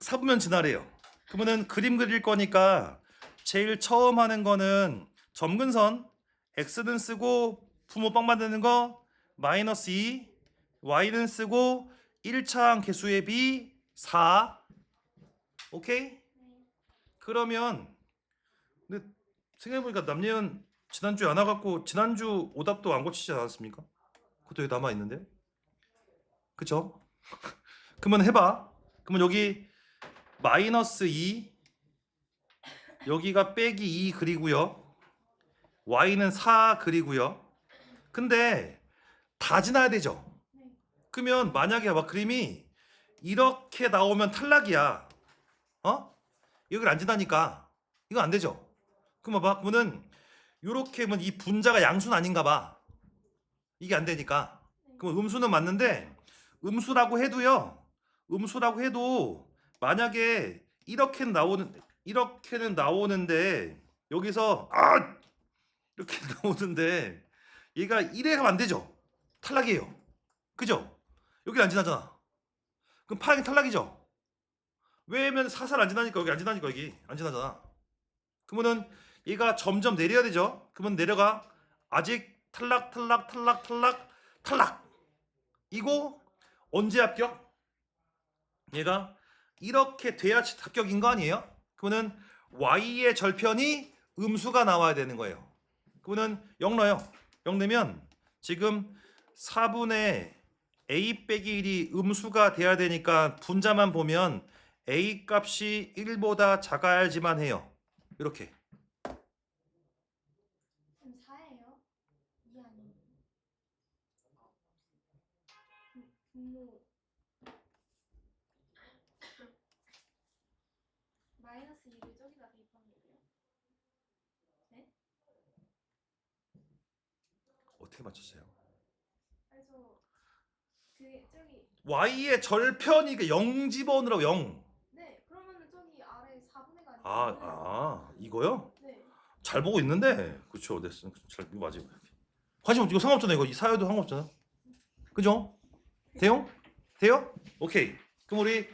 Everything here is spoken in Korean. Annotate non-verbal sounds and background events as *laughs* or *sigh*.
사부면 진화래요. 그러면은 그림 그릴 거니까 제일 처음 하는 거는 점근선 x는 쓰고 부모 빵 만드는 거 마이너스 2 y는 쓰고 1차항 개수의 b 4 오케이? 그러면 근데 생각해보니까 남예은 지난주에 안 와갖고 지난주 오답도 안 고치지 않았습니까? 그것도 여기 남아있는데 그쵸? *laughs* 그러면 해봐 그러면 여기 마이너스 2 여기가 빼기 2 그리고요. y는 4 그리고요. 근데 다 지나야 되죠? 그러면 만약에 막 그림이 이렇게 나오면 탈락이야. 어? 여기를 안 지나니까 이거 안 되죠? 그러면 봐 그러면은 요렇게 하면 이 분자가 양수는 아닌가 봐. 이게 안 되니까. 그럼 음수는 맞는데 음수라고 해도요. 음수라고 해도 만약에 이렇게는 나오는 이렇게는 나오는데 여기서 아! 이렇게 *laughs* 나오는데 얘가 1에 가면 안 되죠? 탈락이에요. 그죠? 여기 안 지나잖아. 그럼 파랑이 탈락이죠? 왜냐면 사살 안 지나니까 여기 안 지나니까 여기 안 지나잖아. 그러면은 얘가 점점 내려야 되죠? 그러면 내려가 아직 탈락 탈락 탈락 탈락 탈락. 이거 언제 합격? 얘가 이렇게 돼야 합격인 거 아니에요? 그러면은 y의 절편이 음수가 나와야 되는 거예요. 그러면은 0 넣어요. 0 내면 지금 4분의 a 빼기 1이 음수가 돼야 되니까 분자만 보면 a 값이 1보다 작아야지만 해요. 이렇게. 그럼 4예요? 2 아니에요? 분- 분모 마이너스 2를 저기다 대입하면 돼요? 어떻게 맞췄어요? 그래서 그 저기 y의 절편이 0 집어넣으라고 0. 네 그러면은 저기 아래 4분의 가 아, 아, 이거요? 네. 잘 보고 있는데? 그렇죠 됐어 잘 이거 맞아요 관심 없 이거 상관없잖아 이거 이 사회도 상관없잖아. 그죠? 돼요? 돼요? 오케이. 그럼 우리